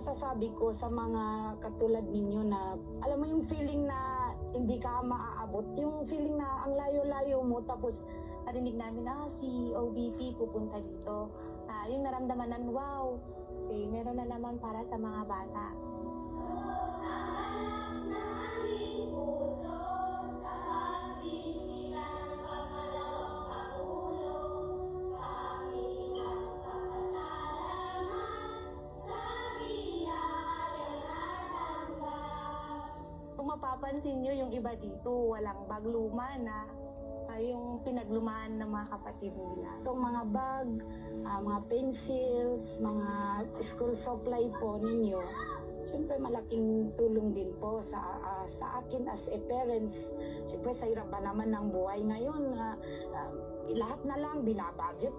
masasabi ko sa mga katulad ninyo na alam mo yung feeling na hindi ka maaabot, yung feeling na ang layo-layo mo tapos narinig namin na si OBP pupunta dito. Ah, yung naramdaman namin, wow, okay, meron na naman para sa mga bata. Mapapansin nyo yung iba dito, walang bag luma na ah, yung pinaglumaan ng mga kapatid nila. itong mga bag, ah, mga pencils, mga school supply po ninyo, Siyempre malaking tulong din po sa ah, sa akin as a parents. Siyempre sa hirap naman ng buhay ngayon, ah, ah, lahat na lang binabudget